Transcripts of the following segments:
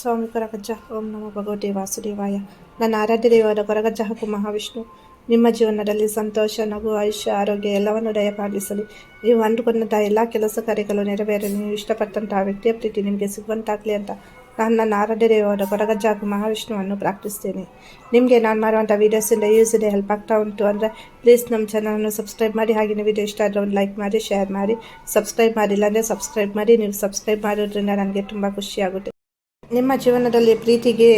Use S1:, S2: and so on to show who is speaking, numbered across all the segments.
S1: ಸ್ವಾಮಿ ಕೊರಗಜ್ಜ, ಓಂ ನಮೋ ಭಗವತಿ ವಾಸುದೇವಾಯ. ನನ್ನ ಆರಾಧ್ಯ ದೇವರ ಕೊರಗಜ್ಜ ಹಾಗೂ ಮಹಾವಿಷ್ಣು, ನಿಮ್ಮ ಜೀವನದಲ್ಲಿ ಸಂತೋಷ, ನಗು, ಆಯುಷ್ಯ, ಆರೋಗ್ಯ ಎಲ್ಲವನ್ನು ದಯಪಾಲಿಸಲಿ. ನೀವು ಅಂದುಕೊಂಡಂಥ ಎಲ್ಲ ಕೆಲಸ ಕಾರ್ಯಗಳು ನೆರವೇರಲಿ. ನೀವು ಇಷ್ಟಪಟ್ಟಂತಹ ವ್ಯಕ್ತಿಯ ಪ್ರೀತಿ ನಿಮಗೆ ಸಿಗುವಂತಾಗಲಿ ಅಂತ ನಾನು ನನ್ನ ಆರಾಧ್ಯ ದೇವರ ಕೊರಗಜ್ಜ ಹಾಗೂ ಮಹಾವಿಷ್ಣುವನ್ನು ಪ್ರಾರ್ಥಿಸ್ತೇನೆ. ನಿಮಗೆ ನಾನು ಮಾಡುವಂಥ ವೀಡಿಯೋಸಿಂದ ಯೂಸ್ ಇದೆ ಹೆಲ್ಪ್ ಆಗ್ತಾ ಉಂಟು ಅಂದರೆ ಪ್ಲೀಸ್ ನಮ್ಮ ಚಾನಲನ್ನು ಸಬ್ಸ್ಕ್ರೈಬ್ ಮಾಡಿ. ಹಾಗೆ ವಿಡಿಯೋ ಇಷ್ಟ ಆದರೆ ಒಂದು ಲೈಕ್ ಮಾಡಿ ಶೇರ್ ಮಾಡಿ. ಸಬ್ಸ್ಕ್ರೈಬ್ ಮಾಡಿಲ್ಲ ಅಂದರೆ ಸಬ್ಸ್ಕ್ರೈಬ್ ಮಾಡಿ. ನೀವು ಸಬ್ಸ್ಕ್ರೈಬ್ ಮಾಡೋದ್ರಿಂದ ನನಗೆ ತುಂಬ ಖುಷಿಯಾಗುತ್ತೆ. ನಿಮ್ಮ ಜೀವನದಲ್ಲಿ ಪ್ರೀತಿಗೆ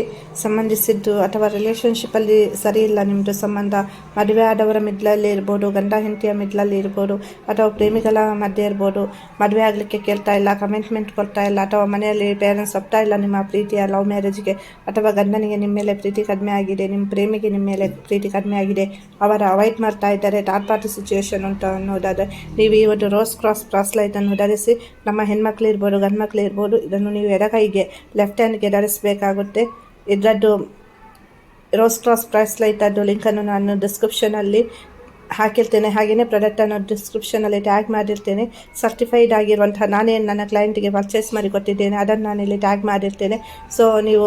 S1: ಸಂಬಂಧಿಸಿದ್ದು ಅಥವಾ ರಿಲೇಷನ್ಶಿಪ್ಪಲ್ಲಿ ಸರಿ ಇಲ್ಲ ನಿಮ್ಮದು ಸಂಬಂಧ ಮದುವೆ ಆದವರ ಮಿಡ್ಲಲ್ಲಿ ಇರ್ಬೋದು, ಗಂಡ ಹೆಂಡತಿಯ ಮಿಡ್ಲಲ್ಲಿ ಇರ್ಬೋದು, ಅಥವಾ ಪ್ರೇಮಿಗಳ ಮಧ್ಯೆ ಇರ್ಬೋದು, ಮದುವೆ ಆಗಲಿಕ್ಕೆ ಕೇಳ್ತಾ ಇಲ್ಲ ಕಮಿಟ್ಮೆಂಟ್ ಕೊಡ್ತಾ ಇಲ್ಲ, ಅಥವಾ ಮನೆಯಲ್ಲಿ ಪೇರೆಂಟ್ಸ್ ಒಪ್ತಾ ಇಲ್ಲ ನಿಮ್ಮ ಪ್ರೀತಿಯ ಲವ್ ಮ್ಯಾರೇಜ್ಗೆ ಅಥವಾ ಗಂಡನಿಗೆ ನಿಮ್ಮ ಮೇಲೆ ಪ್ರೀತಿ ಕಡಿಮೆ ಆಗಿದೆ, ನಿಮ್ಮ ಪ್ರೇಮಿಗೆ ನಿಮ್ಮ ಮೇಲೆ ಪ್ರೀತಿ ಕಡಿಮೆ ಆಗಿದೆ, ಅವರ ಅವಾಯ್ಡ್ ಮಾಡ್ತಾ ಇದ್ದಾರೆ ಥರ್ಡ್ ಪಾರ್ಟಿ ಸಿಚುವೇಶನ್ ಅಂತ ಅನ್ನೋದಾದರೆ, ನೀವು ಈ ಒಂದು ರೋಸ್ ಕ್ರಾಸ್ ಕ್ರಾಸ್ ಲೈಟನ್ನು ಧರಿಸಿ ನಮ್ಮ ಹೆಣ್ಮಕ್ಳು ಇರ್ಬೋದು ಗಂಡು ಇರ್ಬೋದು, ಇದನ್ನು ನೀವು ಎಡಗೈಗೆ ಲೆಫ್ಟ್ ಹ್ಯಾಂಡ್ಗೆ ನಡೆಸಬೇಕಾಗುತ್ತೆ ಇದರದ್ದು ರೋಸ್ ಕ್ರಾಸ್ ಬ್ರಾಸ್ಲೈಟದ್ದು ಲಿಂಕನ್ನು ನಾನು ಡಿಸ್ಕ್ರಿಪ್ಷನಲ್ಲಿ ಹಾಕಿರ್ತೇನೆ. ಹಾಗೆಯೇ ಪ್ರಾಡಕ್ಟನ್ನು ಡಿಸ್ಕ್ರಿಪ್ಷನಲ್ಲಿ ಟ್ಯಾಗ್ ಮಾಡಿರ್ತೇನೆ. ಸರ್ಟಿಫೈಡ್ ಆಗಿರುವಂತಹ ನಾನೇ ನನ್ನ ಕ್ಲೈಂಟಿಗೆ ಪರ್ಚೇಸ್ ಮಾಡಿ ಕೊಟ್ಟಿದ್ದೇನೆ. ಅದನ್ನು ನಾನಿಲ್ಲಿ ಟ್ಯಾಗ್ ಮಾಡಿರ್ತೇನೆ. ಸೊ ನೀವು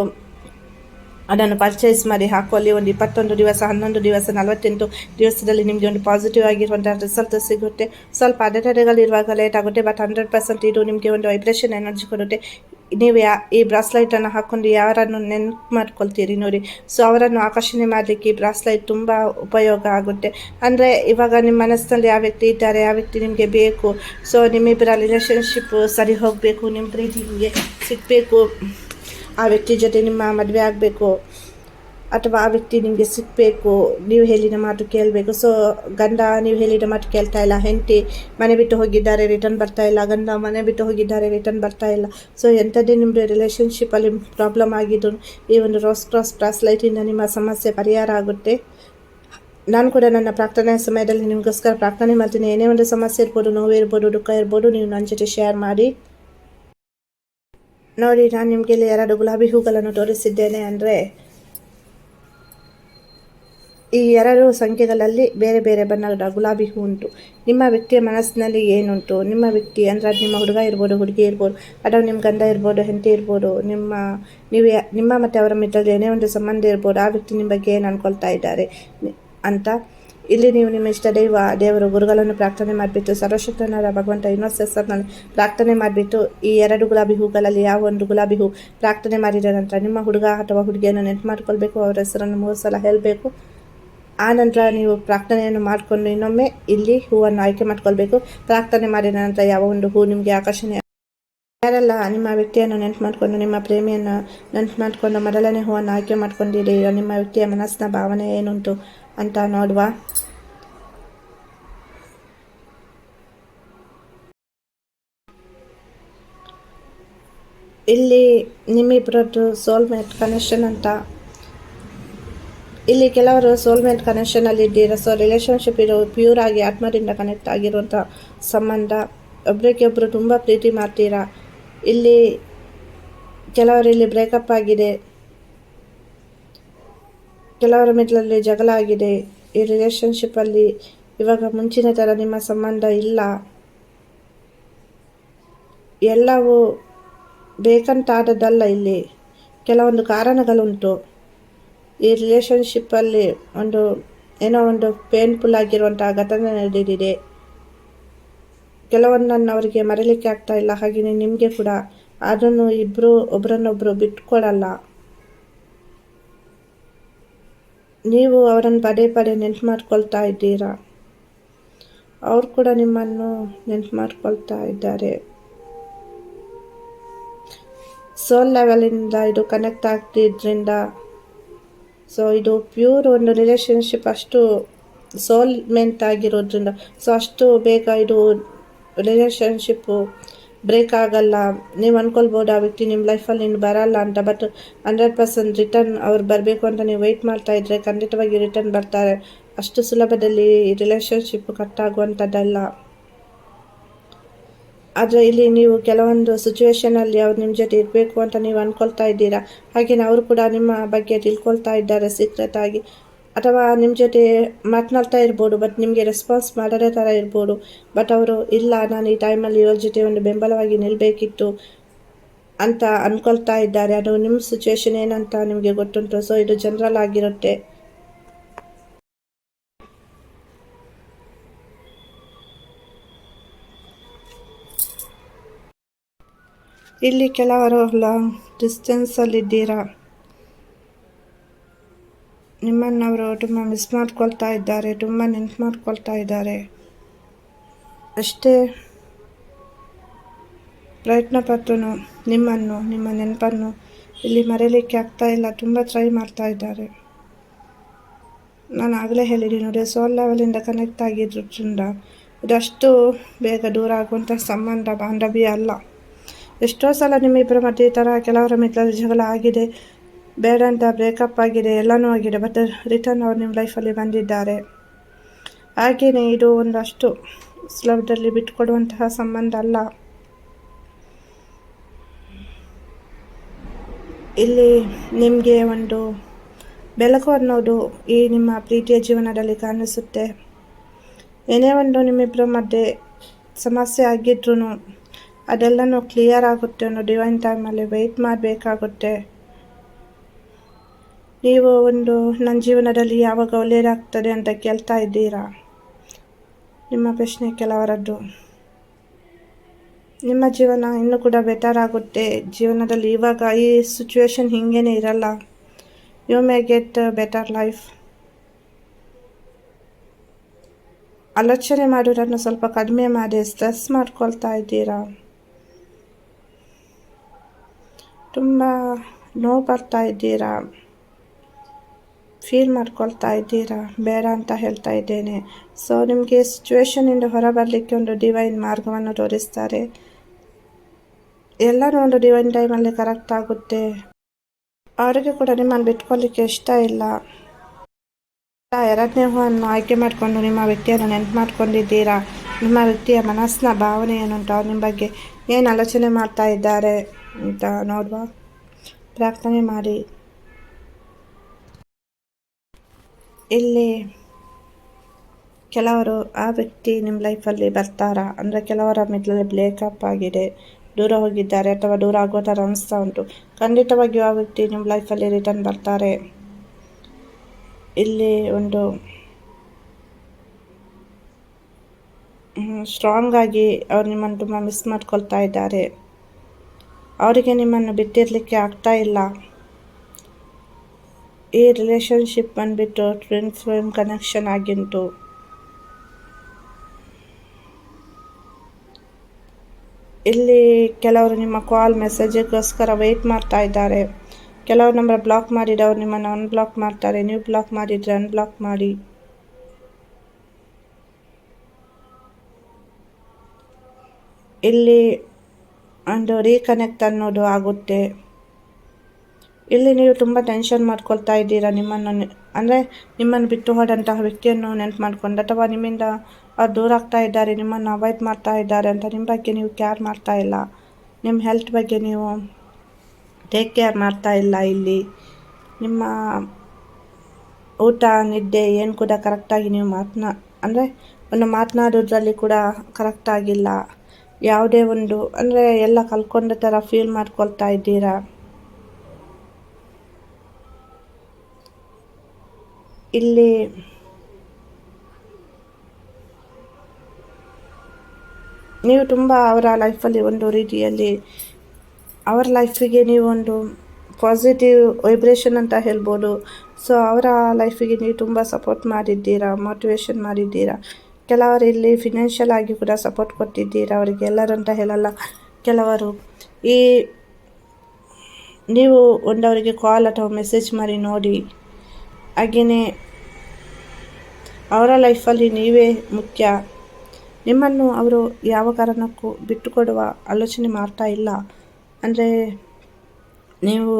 S1: ಅದನ್ನು ಪರ್ಚೇಸ್ ಮಾಡಿ ಹಾಕೊಳ್ಳಿ ಒಂದು ಇಪ್ಪತ್ತೊಂದು ದಿವಸ, ಹನ್ನೊಂದು ದಿವಸ, ನಲವತ್ತೆಂಟು ದಿವಸದಲ್ಲಿ ನಿಮಗೆ ಒಂದು ಪಾಸಿಟಿವ್ ಆಗಿರುವಂಥ ರಿಸಲ್ಟ್ ಸಿಗುತ್ತೆ. ಸ್ವಲ್ಪ ಅಡೆತಡೆಗಳಿರುವಾಗ ಲೇಟ್ ಆಗುತ್ತೆ ಬಟ್ ಹಂಡ್ರೆಡ್ ಪರ್ಸೆಂಟ್ ಇದು ನಿಮಗೆ ಒಂದು ವೈಬ್ರೇಷನ್ ಎನರ್ಜಿ ಕೊಡುತ್ತೆ. ನೀವು ಯಾ ಈ ಬ್ರಾಸ್ಲೈಟನ್ನು ಹಾಕ್ಕೊಂಡು ಯಾರನ್ನು ನೆನಪು ಮಾಡ್ಕೊಳ್ತೀರಿ ನೋಡಿ. ಸೊ ಅವರನ್ನು ಆಕರ್ಷಣೆ ಮಾಡಲಿಕ್ಕೆ ಈ ಬ್ರಾಸ್ಲೈಟ್ ತುಂಬ ಉಪಯೋಗ ಆಗುತ್ತೆ. ಅಂದರೆ ಇವಾಗ ನಿಮ್ಮ ಮನಸ್ಸಿನಲ್ಲಿ ಯಾವ ವ್ಯಕ್ತಿ ಇದ್ದಾರೆ ಯಾವ ವ್ಯಕ್ತಿ ನಿಮಗೆ ಬೇಕು. ಸೊ ನಿಮ್ಮಿಬ್ಬರ ರಿಲೇಷನ್ಶಿಪ್ ಸರಿ ಹೋಗಬೇಕು ನಿಮ್ಮ ಪ್ರೀತಿ ನಿಮಗೆ ಸಿಗಬೇಕು. ಆ ವ್ಯಕ್ತಿ ಜೊತೆ ನಿಮ್ಮ ಮದುವೆ ಆಗಬೇಕು. ಅಥವಾ ಆ ವ್ಯಕ್ತಿ ನಿಮಗೆ ಸಿಗಬೇಕು ನೀವು ಹೇಳಿದ ಮಾತು ಕೇಳಬೇಕು. ಸೊ ಗಂಡ, ನೀವು ಹೇಳಿದ ಮಾತು ಕೇಳ್ತಾ ಇಲ್ಲ. ಹೆಂಡತಿ, ಮನೆ ಬಿಟ್ಟು ಹೋಗಿದ್ದಾರೆ ರಿಟರ್ನ್ ಬರ್ತಾ ಇಲ್ಲ. ಗಂಡ, ಮನೆ ಬಿಟ್ಟು ಹೋಗಿದ್ದಾರೆ ರಿಟರ್ನ್ ಬರ್ತಾ ಇಲ್ಲ. ಸೊ ಎಂಥದ್ದೇ ನಿಮ್ಮದು ರಿಲೇಷನ್ಶಿಪ್ಪಲ್ಲಿ ಪ್ರಾಬ್ಲಮ್ ಆಗಿದ್ದು, ಈ ಒಂದು ರೋಸ್ ಕ್ರಾಸ್ ಕ್ರಾಸ್ ಲೈಟಿಂದ ನಿಮ್ಮ ಸಮಸ್ಯೆ ಪರಿಹಾರ ಆಗುತ್ತೆ. ನಾನು ಕೂಡ ನನ್ನ ಪ್ರಾರ್ಥನೆ ಸಮಯದಲ್ಲಿ ನಿಮಗೋಸ್ಕರ ಪ್ರಾರ್ಥನೆ ಮಾಡ್ತೀನಿ. ಏನೇ ಒಂದು ಸಮಸ್ಯೆ ಇರ್ಬೋದು, ನೋವು ಇರ್ಬೋದು, ದುಃಖ ಇರ್ಬೋದು, ನೀವು ನನ್ನ ಜೊತೆ ಶೇರ್ ಮಾಡಿ. ನೋಡಿ, ನಾನು ನಿಮಗೆ ಎರಡು ಗುಲಾಬಿ ಹೂಗಳನ್ನು ತೋರಿಸಿದ್ದೇನೆ ಅಂದರೆ ಈ ಎರಡು ಸಂಖ್ಯೆಗಳಲ್ಲಿ ಬೇರೆ ಬೇರೆ ಬಣ್ಣದ ಗುಲಾಬಿ ಹೂ ಉಂಟು ನಿಮ್ಮ ವ್ಯಕ್ತಿಯ ಮನಸ್ಸಿನಲ್ಲಿ ಏನುಂಟು? ನಿಮ್ಮ ವ್ಯಕ್ತಿ ಅಂದರೆ ಅದು ನಿಮ್ಮ ಹುಡುಗ ಇರ್ಬೋದು, ಹುಡುಗಿ ಇರ್ಬೋದು, ಅಥವಾ ನಿಮ್ಮ ಗಂಡ ಇರ್ಬೋದು, ಹೆಂಡತಿ ಇರ್ಬೋದು, ನಿಮ್ಮ, ನೀವು ನಿಮ್ಮ ಮತ್ತು ಅವರ ಮಿತ್ರದಲ್ಲಿ ಏನೇ ಒಂದು ಸಂಬಂಧ ಇರ್ಬೋದು, ಆ ವ್ಯಕ್ತಿ ನಿಮ್ಮ ಬಗ್ಗೆ ಏನು ಅಂದ್ಕೊಳ್ತಾ ಇದ್ದಾರೆ? ಅಂತ. ಇಲ್ಲಿ ನೀವು ನಿಮ್ಮ ಇಷ್ಟ ದೈವ, ದೇವರು, ಗುರುಗಳನ್ನು ಪ್ರಾರ್ಥನೆ ಮಾಡಿಬಿಟ್ಟು, ಸರ್ವಶಕ್ತನಾದ ಭಗವಂತ ಯೂನಿವರ್ಸಸ್ನಲ್ಲಿ ಪ್ರಾರ್ಥನೆ ಮಾಡಿಬಿಟ್ಟು, ಈ ಎರಡು ಗುಲಾಬಿ ಹೂಗಳಲ್ಲಿ ಯಾವ ಒಂದು ಗುಲಾಬಿ ಹೂ ಪ್ರಾರ್ಥನೆ ಮಾಡಿದ ನಂತರ ನಿಮ್ಮ ಹುಡುಗ ಅಥವಾ ಹುಡುಗಿಯನ್ನು ನೆನಪು ಮಾಡ್ಕೊಳ್ಬೇಕು, ಅವರ ಹೆಸರನ್ನು ಮೂರು ಸಲ ಹೇಳಬೇಕು. ಆ ನೀವು ಪ್ರಾರ್ಥನೆಯನ್ನು ಮಾಡಿಕೊಂಡು ಇನ್ನೊಮ್ಮೆ ಇಲ್ಲಿ ಹೂವನ್ನು ಆಯ್ಕೆ ಮಾಡ್ಕೊಳ್ಬೇಕು. ಪ್ರಾರ್ಥನೆ ಮಾಡಿದ ನಂತರ ಯಾವ ಒಂದು ಹೂ ನಿಮಗೆ ಆಕರ್ಷಣೆ ಯಾರೆಲ್ಲ ನಿಮ್ಮ ವ್ಯಕ್ತಿಯನ್ನು ನೆನಪು ಮಾಡಿಕೊಂಡು, ನಿಮ್ಮ ಪ್ರೇಮಿಯನ್ನು ನೆನಪು ಮಾಡಿಕೊಂಡು ಮೊದಲನೇ ಹೂವನ್ನು ಆಯ್ಕೆ ಮಾಡ್ಕೊಂಡಿರಿ ನಿಮ್ಮ ವ್ಯಕ್ತಿಯ ಮನಸ್ಸಿನ ಭಾವನೆ ಏನುಂಟು ಅಂತ ನೋಡುವ. ಇಲ್ಲಿ ನಿಮ್ಮಿಬ್ಬರದ್ದು ಸೋಲ್ಮೇಟ್ ಕನೆಕ್ಷನ್ ಅಂತ ಇಲ್ಲಿ ಕೆಲವರು ಸೋಲ್ಮೇಟ್ ಕನೆಕ್ಷನಲ್ಲಿ ಇದ್ದೀರ? ಸೊ ರಿಲೇಶನ್ಶಿಪ್ ಇರೋ ಪ್ಯೂರ್ ಆಗಿ ಆತ್ಮರಿಂದ ಕನೆಕ್ಟ್ ಆಗಿರುವಂತ ಸಂಬಂಧ. ಒಬ್ರಿಗೆ ಒಬ್ಬರು ತುಂಬ ಪ್ರೀತಿ ಮಾಡ್ತೀರಾ? ಇಲ್ಲಿ ಕೆಲವರು ಇಲ್ಲಿ ಬ್ರೇಕಪ್ ಆಗಿದೆ. ಕೆಲವರ ಮಿಡ್ಲಲ್ಲಿ ಜಗಳ ಆಗಿದೆ. ಈ ರಿಲೇಷನ್ಶಿಪ್ಪಲ್ಲಿ ಇವಾಗ ಮುಂಚಿನ ಥರ ನಿಮ್ಮ ಸಂಬಂಧ ಇಲ್ಲ. ಎಲ್ಲವೂ ಬೇಕಂತಾದದ್ದಲ್ಲ ಇಲ್ಲಿ. ಕೆಲವೊಂದು ಕಾರಣಗಳುಂಟು. ಈ ರಿಲೇಷನ್ಶಿಪ್ಪಲ್ಲಿ ಒಂದು ಏನೋ ಒಂದು ಪೇನ್ಫುಲ್ ಆಗಿರುವಂಥ ಘಟನೆ ನಡೆದಿದೆ. ಕೆಲವೊಂದನ್ನು ಅವರಿಗೆ ಮರೀಲಿಕ್ಕೆ ಆಗ್ತಾ ಇಲ್ಲ. ಹಾಗೆಯೇ ನಿಮಗೆ ಕೂಡ. ಅದನ್ನು ಇಬ್ಬರು ಒಬ್ಬರನ್ನೊಬ್ಬರು ಬಿಟ್ಕೊಡಲ್ಲ. ನೀವು ಅವರನ್ನು ಪದೇ ಪದೇ ನೆನ್ಪು ಮಾಡ್ಕೊಳ್ತಾ ಇದ್ದೀರಾ? ಅವ್ರು ಕೂಡ ನಿಮ್ಮನ್ನು ನೆನ್ಪು ಮಾಡ್ಕೊಳ್ತಾ ಇದ್ದಾರೆ. ಸೋಲ್ ಲೆವೆಲಿಂದ ಇದು ಕನೆಕ್ಟ್ ಆಗ್ತಿದ್ರಿಂದ ಸೊ ಇದು ಪ್ಯೂರ್ ಒಂದು ರಿಲೇಷನ್ಶಿಪ್ ಅಷ್ಟು ಸೋಲ್ಮೆಂಟ್ ಆಗಿರೋದ್ರಿಂದ ಸೊ ಅಷ್ಟು ಬೇಗ ಇದು ರಿಲೇಷನ್ಶಿಪ್ಪು ಬ್ರೇಕ್ ಆಗಲ್ಲ. ನೀವು ಅಂದ್ಕೊಳ್ಬೋದು ಆ ವ್ಯಕ್ತಿ ನಿಮ್ಮ ಲೈಫಲ್ಲಿ ಇನ್ನು ಬರಲ್ಲ ಅಂತ ಬಟ್ ಹಂಡ್ರೆಡ್ ಪರ್ಸೆಂಟ್ ರಿಟರ್ನ್ ಅವ್ರು ಬರಬೇಕು ಅಂತ ನೀವು ವೆಯ್ಟ್ ಮಾಡ್ತಾ ಇದ್ದರೆ ಖಂಡಿತವಾಗಿ ರಿಟರ್ನ್ ಬರ್ತಾರೆ. ಅಷ್ಟು ಸುಲಭದಲ್ಲಿ ರಿಲೇಷನ್ಶಿಪ್ ಕಟ್ ಆಗುವಂಥದ್ದಲ್ಲ. ಆದರೆ ಇಲ್ಲಿ ನೀವು ಕೆಲವೊಂದು ಸಿಚುವೇಶನಲ್ಲಿ ಅವ್ರು ನಿಮ್ಮ ಜೊತೆ ಇರಬೇಕು ಅಂತ ನೀವು ಅಂದ್ಕೊಳ್ತಾ ಇದ್ದೀರಾ? ಹಾಗೆಯೇ ಅವರು ಕೂಡ ನಿಮ್ಮ ಬಗ್ಗೆ ತಿಳ್ಕೊಳ್ತಾ ಇದ್ದಾರೆ ಸೀಕ್ರೆಟ್ ಆಗಿ. ಅಥವಾ ನಿಮ್ಮ ಜೊತೆ ಮಾತನಾಡ್ತಾ ಇರ್ಬೋದು ಬಟ್ ನಿಮಗೆ ರೆಸ್ಪಾನ್ಸ್ ಮಾಡದೇ ಥರ ಇರ್ಬೋದು. ಬಟ್ ಅವರು, ಇಲ್ಲ, ನಾನು ಈ ಟೈಮಲ್ಲಿ ಇವ್ರ ಜೊತೆ ಒಂದು ಬೆಂಬಲವಾಗಿ ನಿಲ್ಲಬೇಕಿತ್ತು ಅಂತ ಅಂದ್ಕೊಳ್ತಾ ಇದ್ದಾರೆ. ಅದು ನಿಮ್ಮ ಸಿಚುವೇಶನ್ ಏನಂತ ನಿಮಗೆ ಗೊತ್ತುಂಟು. ಸೊ ಇದು ಜನರಲ್ ಆಗಿರುತ್ತೆ. ಇಲ್ಲಿ ಕೆಲವರು ಲಾಂಗ್ ಡಿಸ್ಟೆನ್ಸಲ್ಲಿದ್ದೀರಾ ನಿಮ್ಮನ್ನು ಅವರು ತುಂಬ ಮಿಸ್ ಮಾಡ್ಕೊಳ್ತಾ ಇದ್ದಾರೆ, ತುಂಬ ನೆನ್ಪು ಮಾಡ್ಕೊಳ್ತಾ ಇದ್ದಾರೆ. ಅಷ್ಟೇ ಪ್ರಯತ್ನ ಪಟ್ಟು ನಿಮ್ಮನ್ನು, ನಿಮ್ಮ ನೆನಪನ್ನು ಇಲ್ಲಿ ಮರೆಯಲಿಕ್ಕೆ ಆಗ್ತಾ ಇಲ್ಲ, ತುಂಬ ಟ್ರೈ ಮಾಡ್ತಾ ಇದ್ದಾರೆ. ನಾನು ಆಗಲೇ ಹೇಳಿದ್ದೀನಿ ನೋಡಿ ಸೋಲ್ ಲೆವೆಲಿಂದ ಕನೆಕ್ಟ್ ಆಗಿದ್ದರಿಂದ ಇದಷ್ಟು ಬೇಗ ದೂರ ಆಗುವಂಥ ಸಂಬಂಧ ಬಾಂಧವ್ಯ ಅಲ್ಲ. ಎಷ್ಟೋ ಸಲ ನಿಮ್ಮಿಬ್ಬರ ಮಧ್ಯೆ ಈ ಥರ ಕೆಲವರ ಮಿತ್ರರ ಜಗಳ ಆಗಿದೆ. ಬೇಡ ಅಂತ ಬ್ರೇಕಪ್ ಆಗಿದೆ, ಎಲ್ಲನೂ ಆಗಿದೆ ಬಟ್ ರಿಟರ್ನ್ ಅವ್ರು ನಿಮ್ಮ ಲೈಫಲ್ಲಿ ಬಂದಿದ್ದಾರೆ. ಹಾಗೆಯೇ ಇದು ಒಂದಷ್ಟು ಸುಲಭದಲ್ಲಿ ಬಿಟ್ಟುಕೊಡುವಂತಹ ಸಂಬಂಧ ಅಲ್ಲ. ಇಲ್ಲಿ ನಿಮಗೆ ಒಂದು ಬೆಳಕು ಅನ್ನೋದು ಈ ನಿಮ್ಮ ಪ್ರೀತಿಯ ಜೀವನದಲ್ಲಿ ಕಾಣಿಸುತ್ತೆ. ಏನೇ ಒಂದು ನಿಮ್ಮಿಬ್ಬರ ಮಧ್ಯೆ ಸಮಸ್ಯೆ ಆಗಿದ್ರೂ ಅದೆಲ್ಲನೂ ಕ್ಲಿಯರ್ ಆಗುತ್ತೆ ಅನ್ನೋ ಡಿವೈನ್ ಟೈಮಲ್ಲಿ ವೆಯ್ಟ್ ಮಾಡಬೇಕಾಗುತ್ತೆ. ನೀವು ಒಂದು, ನನ್ನ ಜೀವನದಲ್ಲಿ ಯಾವಾಗ ಒಳ್ಳೆಯದಾಗ್ತದೆ ಅಂತ ಕೇಳ್ತಾ ಇದ್ದೀರಾ? ನಿಮ್ಮ ಪ್ರಶ್ನೆ ಕೆಲವರದ್ದು. ನಿಮ್ಮ ಜೀವನ ಇನ್ನೂ ಕೂಡ ಬೆಟರ್ ಆಗುತ್ತೆ. ಜೀವನದಲ್ಲಿ ಇವಾಗ ಈ ಸಿಚುವೇಶನ್ ಹಿಂಗೇನೆ ಇರಲ್ಲ. You may get better life ಆಲೋಚನೆ ಮಾಡೋದನ್ನು ಸ್ವಲ್ಪ ಕಡಿಮೆ ಮಾಡಿ ಸ್ಟ್ರೆಸ್ ಮಾಡ್ಕೊಳ್ತಾ ಇದ್ದೀರಾ? ತುಂಬ ನೋವು ಬರ್ತಾ ಇದ್ದೀರಾ? ಫೀಲ್ ಮಾಡ್ಕೊಳ್ತಾ ಇದ್ದೀರಾ? ಬೇಡ ಅಂತ ಹೇಳ್ತಾ ಇದ್ದೇನೆ. ಸೊ ನಿಮಗೆ ಸಿಚುವೇಶನಿಂದ ಹೊರಬರಲಿಕ್ಕೆ ಒಂದು ಡಿವೈನ್ ಮಾರ್ಗವನ್ನು ತೋರಿಸ್ತಾರೆ. ಎಲ್ಲರೂ ಒಂದು ಡಿವೈನ್ ಟೈಮಲ್ಲಿ ಕರೆಕ್ಟ್ ಆಗುತ್ತೆ. ಅವರಿಗೆ ಕೂಡ ನಿಮ್ಮನ್ನು ಬಿಟ್ಕೊಳ್ಳಿಕ್ಕೆ ಇಷ್ಟ ಇಲ್ಲ. ಎರಡನೇ ಹೂವನ್ನು ಆಯ್ಕೆ ಮಾಡಿಕೊಂಡು ನಿಮ್ಮ ವ್ಯಕ್ತಿಯನ್ನು ನೆನಪು ಮಾಡ್ಕೊಂಡಿದ್ದೀರಾ? ನಿಮ್ಮ ವ್ಯಕ್ತಿಯ ಮನಸ್ಸಿನ ಭಾವನೆ ಏನುಂಟು ಅವ್ರು ನಿಮ್ಮ ಬಗ್ಗೆ ಏನು ಆಲೋಚನೆ ಮಾಡ್ತಾ ಇದ್ದಾರೆ? ಅಂತ ನೋಡುವ. ಪ್ರಾರ್ಥನೆ ಮಾಡಿ. ಇಲ್ಲಿ ಕೆಲವರು ಆ ವ್ಯಕ್ತಿ ನಿಮ್ಮ ಲೈಫಲ್ಲಿ ಬರ್ತಾರಾ? ಅಂದರೆ ಕೆಲವರ ಮಿಡ್ಲಲ್ಲಿ ಬ್ರೇಕಪ್ ಆಗಿದೆ, ದೂರ ಹೋಗಿದ್ದಾರೆ ಅಥವಾ ದೂರ ಆಗೋ ಥರ ಅನಿಸ್ತಾ ಉಂಟು. ಖಂಡಿತವಾಗಿಯೂ ಆ ವ್ಯಕ್ತಿ ನಿಮ್ಮ ಲೈಫಲ್ಲಿ ರಿಟರ್ನ್ ಬರ್ತಾರೆ. ಇಲ್ಲಿ ಒಂದು ಸ್ಟ್ರಾಂಗ್ ಆಗಿ ಅವ್ರು ನಿಮ್ಮನ್ನು ತುಂಬ ಮಿಸ್ ಮಾಡ್ಕೊಳ್ತಾ ಇದ್ದಾರೆ. ಅವರಿಗೆ ನಿಮ್ಮನ್ನು ಬಿಟ್ಟಿರಲಿಕ್ಕೆ ಆಗ್ತಾ ಇಲ್ಲ. ಈ ರಿಲೇಷನ್ಶಿಪ್ ಬಂದುಬಿಟ್ಟು ಟ್ವಿನ್ ಫ್ಲೇಮ್ ಕನೆಕ್ಷನ್ ಆಗಿಂಟು ಇಲ್ಲಿ ಕೆಲವರು ನಿಮ್ಮ ಕಾಲ್ ಮೆಸೇಜಿಗೋಸ್ಕರ ವೆಯ್ಟ್ ಮಾಡ್ತಾ ಇದ್ದಾರೆ. ಕೆಲವರು ನಂಬರ್ ಬ್ಲಾಕ್ ಮಾಡಿದವರು ನಿಮ್ಮನ್ನು ಅನ್ಬ್ಲಾಕ್ ಮಾಡ್ತಾರೆ. ನೀವು ಬ್ಲಾಕ್ ಮಾಡಿದರೆ ಅನ್ಬ್ಲಾಕ್ ಮಾಡಿ. ಇಲ್ಲಿ ಒಂದು ರೀಕನೆಕ್ಟ್ ಅನ್ನೋದು ಆಗುತ್ತೆ. ಇಲ್ಲಿ ನೀವು ತುಂಬ ಟೆನ್ಷನ್ ಮಾಡ್ಕೊಳ್ತಾ ಇದ್ದೀರಾ ನಿಮ್ಮನ್ನು ಅಂದರೆ ನಿಮ್ಮನ್ನು ಬಿಟ್ಟು ಹೋದಂತಹ ವ್ಯಕ್ತಿಯನ್ನು ನೆನಪು ಮಾಡ್ಕೊಂಡು, ಅಥವಾ ನಿಮ್ಮಿಂದ ಅವ್ರು ದೂರ ಆಗ್ತಾ ಇದ್ದಾರೆ, ನಿಮ್ಮನ್ನು ಅವಾಯ್ಡ್ ಮಾಡ್ತಾ ಇದ್ದಾರೆ ಅಂತ ನಿಮ್ಮ ಬಗ್ಗೆ ನೀವು ಕೇರ್ ಮಾಡ್ತಾ ಇಲ್ಲ. ನಿಮ್ಮ ಹೆಲ್ತ್ ಬಗ್ಗೆ ನೀವು ಟೇಕ್ ಕೇರ್ ಮಾಡ್ತಾ ಇಲ್ಲ ಇಲ್ಲಿ. ನಿಮ್ಮ ಊಟ, ನಿದ್ದೆ ಏನು ಕೂಡ ಕರೆಕ್ಟಾಗಿ ನೀವು ಮಾತನಾ, ಅಂದರೆ ಒಂದು ಮಾತನಾಡೋದ್ರಲ್ಲಿ ಕೂಡ ಕರೆಕ್ಟಾಗಿಲ್ಲ ಯಾವುದೇ ಒಂದು, ಅಂದರೆ ಎಲ್ಲ ಕಲ್ಕೊಂಡ ಥರ ಫೀಲ್ ಮಾಡ್ಕೊಳ್ತಾ ಇದ್ದೀರಾ? ಇಲ್ಲಿ ನೀವು ತುಂಬ ಅವರ ಲೈಫಲ್ಲಿ ಒಂದು ರೀತಿಯಲ್ಲಿ, ಅವರ ಲೈಫಿಗೆ ನೀವು ಒಂದು ಪಾಸಿಟಿವ್ ವೈಬ್ರೇಷನ್ ಅಂತ ಹೇಳ್ಬೋದು. ಸೊ ಅವರ ಲೈಫಿಗೆ ನೀವು ತುಂಬ ಸಪೋರ್ಟ್ ಮಾಡಿದ್ದೀರಾ ಮೋಟಿವೇಶನ್ ಮಾಡಿದ್ದೀರಾ? ಕೆಲವರು ಇಲ್ಲಿ ಫಿನಾನ್ಷಿಯಲ್ ಆಗಿ ಕೂಡ ಸಪೋರ್ಟ್ ಕೊಟ್ಟಿದ್ದೀರಾ? ಅವರಿಗೆ ಎಲ್ಲರೂ ಅಂತ ಹೇಳಲ್ಲ. ಕೆಲವರು ಈ ನೀವು ಒಂದವರಿಗೆ ಕಾಲ್ ಅಥವಾ ಮೆಸೇಜ್ ಮಾಡಿ ನೋಡಿ. ಹಾಗೆಯೇ ಅವರ ಲೈಫಲ್ಲಿ ನೀವೇ ಮುಖ್ಯ. ನಿಮ್ಮನ್ನು ಅವರು ಯಾವ ಕಾರಣಕ್ಕೂ ಬಿಟ್ಟುಕೊಡುವ ಆಲೋಚನೆ ಮಾಡ್ತಾ ಇಲ್ಲ. ಅಂದರೆ ನೀವು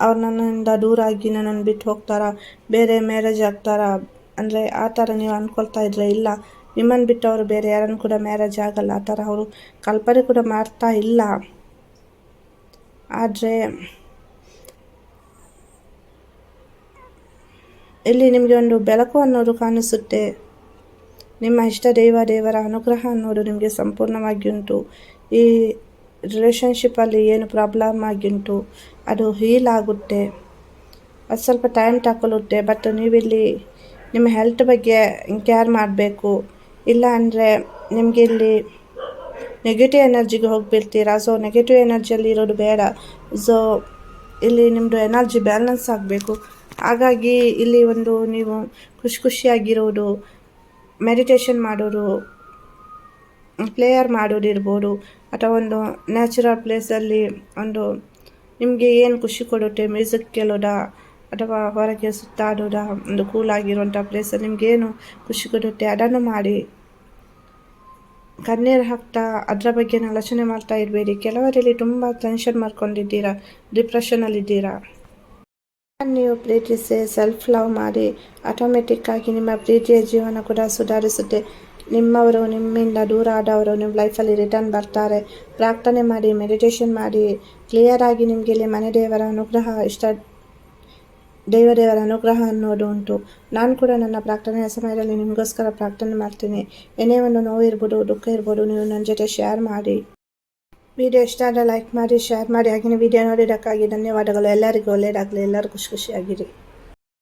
S1: ಅವ್ರು ನನ್ನಿಂದ ದೂರ ಆಗಿ ನನ್ನನ್ನು ಬಿಟ್ಟು ಹೋಗ್ತಾರಾ? ಬೇರೆ ಮ್ಯಾರೇಜ್ ಆಗ್ತಾರಾ? ಅಂದರೆ ಆ ಥರ ನೀವು ಅಂದ್ಕೊಳ್ತಾ ಇದ್ರೆ ಇಲ್ಲ. ನಿಮ್ಮನ್ನು ಬಿಟ್ಟು ಅವರು ಬೇರೆ ಯಾರನ್ನು ಕೂಡ ಮ್ಯಾರೇಜ್ ಆಗಲ್ಲ. ಆ ಥರ ಅವರು ಕಲ್ಪನೆ ಕೂಡ ಮಾಡ್ತಾ ಇಲ್ಲ. ಆದರೆ ಇಲ್ಲಿ ನಿಮಗೆ ಒಂದು ಬೆಳಕು ಅನ್ನೋದು ಕಾಣಿಸುತ್ತೆ. ನಿಮ್ಮ ಇಷ್ಟ ದೈವ, ದೇವರ ಅನುಗ್ರಹ ಅನ್ನೋದು ನಿಮಗೆ ಸಂಪೂರ್ಣವಾಗಿ ಉಂಟು ಈ ರಿಲೇಷನ್ಶಿಪ್ಪಲ್ಲಿ ಏನು ಪ್ರಾಬ್ಲಮ್ ಆಗಿಂಟು, ಅದು ಹೀಲ್ ಆಗುತ್ತೆ. ಅದು ಸ್ವಲ್ಪ ಟೈಮ್ ತಗೊಳ್ಳುತ್ತೆ ಬಟ್ ನೀವಿಲ್ಲಿ ನಿಮ್ಮ ಹೆಲ್ತ್ ಬಗ್ಗೆ ಕೇರ್ ಮಾಡಬೇಕು. ಇಲ್ಲ ಅಂದರೆ ನಿಮಗೆ ಇಲ್ಲಿ ನೆಗೆಟಿವ್ ಎನರ್ಜಿಗೆ ಹೋಗಿಬಿಡ್ತೀರಾ? ಸೊ ನೆಗೆಟಿವ್ ಎನರ್ಜಿಯಲ್ಲಿ ಇರೋದು ಬೇಡ. ಸೊ ಇಲ್ಲಿ ನಿಮ್ಮದು ಎನರ್ಜಿ ಬ್ಯಾಲೆನ್ಸ್ ಆಗಬೇಕು. ಹಾಗಾಗಿ ಇಲ್ಲಿ ಒಂದು ನೀವು ಖುಷಿ ಖುಷಿಯಾಗಿರೋದು ಮೆಡಿಟೇಷನ್ ಮಾಡೋರು ಪ್ಲೇಯರ್ ಮಾಡೋದಿರ್ಬೋದು ಅಥವಾ ಒಂದು ನ್ಯಾಚುರಲ್ ಪ್ಲೇಸಲ್ಲಿ ಒಂದು ನಿಮಗೆ ಏನು ಖುಷಿ ಕೊಡುತ್ತೆ? ಮ್ಯೂಸಿಕ್ ಕೇಳೋದಾ? ಅಥವಾ ಹೊರಗೆ ಸುತ್ತಾಡೋದ ಒಂದು ಕೂಲಾಗಿರುವಂಥ ಪ್ಲೇಸಲ್ಲಿ ನಿಮಗೇನು ಖುಷಿ ಕೊಡುತ್ತೆ? ಅದನ್ನು ಮಾಡಿ. ಕಣ್ಣೀರು ಹಾಕ್ತಾ ಅದರ ಬಗ್ಗೆ ಆಲೋಚನೆ ಮಾಡ್ತಾ ಇರಬೇಡಿ. ಕೆಲವರಲ್ಲಿ ತುಂಬ ಟೆನ್ಷನ್ ಮಾಡ್ಕೊಂಡಿದ್ದೀರಾ? ಡಿಪ್ರೆಷನಲ್ಲಿದ್ದೀರಾ ನೀವು ಪ್ರೀತಿಸಿ ಸೆಲ್ಫ್ ಲವ್ ಮಾಡಿ ಆಟೋಮೆಟಿಕ್ಕಾಗಿ ನಿಮ್ಮ ಪ್ರೀತಿಯ ಜೀವನ ಕೂಡ ಸುಧಾರಿಸುತ್ತೆ. ನಿಮ್ಮವರು ನಿಮ್ಮಿಂದ ದೂರ ಆದವರು ನಿಮ್ಮ ಲೈಫಲ್ಲಿ ರಿಟರ್ನ್ ಬರ್ತಾರೆ. ಪ್ರಾರ್ಥನೆ ಮಾಡಿ ಮೆಡಿಟೇಷನ್ ಮಾಡಿ ಕ್ಲಿಯರ್ ಆಗಿ ನಿಮಗೆ ಇಲ್ಲಿ ಮನೆ ದೇವರ ಅನುಗ್ರಹ ಇಷ್ಟ ದೇವದೇವರ ಅನುಗ್ರಹ ಅನ್ನೋದು ಉಂಟು. ನಾನು ಕೂಡ ನನ್ನ ಪ್ರಾರ್ಥನೆಯ ಸಮಯದಲ್ಲಿ ನಿಮಗೋಸ್ಕರ ಪ್ರಾರ್ಥನೆ ಮಾಡ್ತೀನಿ. ಏನೇ ಒಂದು ನೋವು ಇರ್ಬೋದು ದುಃಖ ಇರ್ಬೋದು, ನೀವು ನನ್ನ ಜೊತೆ ಶೇರ್ ಮಾಡಿ. ವಿಡಿಯೋ ಇಷ್ಟ ಆದರೆ ಲೈಕ್ ಮಾಡಿ ಶೇರ್ ಮಾಡಿ. ಹಾಗೆಯೇ ವಿಡಿಯೋ ನೋಡಿದ್ದಕ್ಕಾಗಿ ಧನ್ಯವಾದಗಳು. ಎಲ್ಲರಿಗೂ ಒಳ್ಳೆಯದಾಗಲಿ ಎಲ್ಲರೂ ಖುಷಿ ಖುಷಿಯಾಗಿರಿ.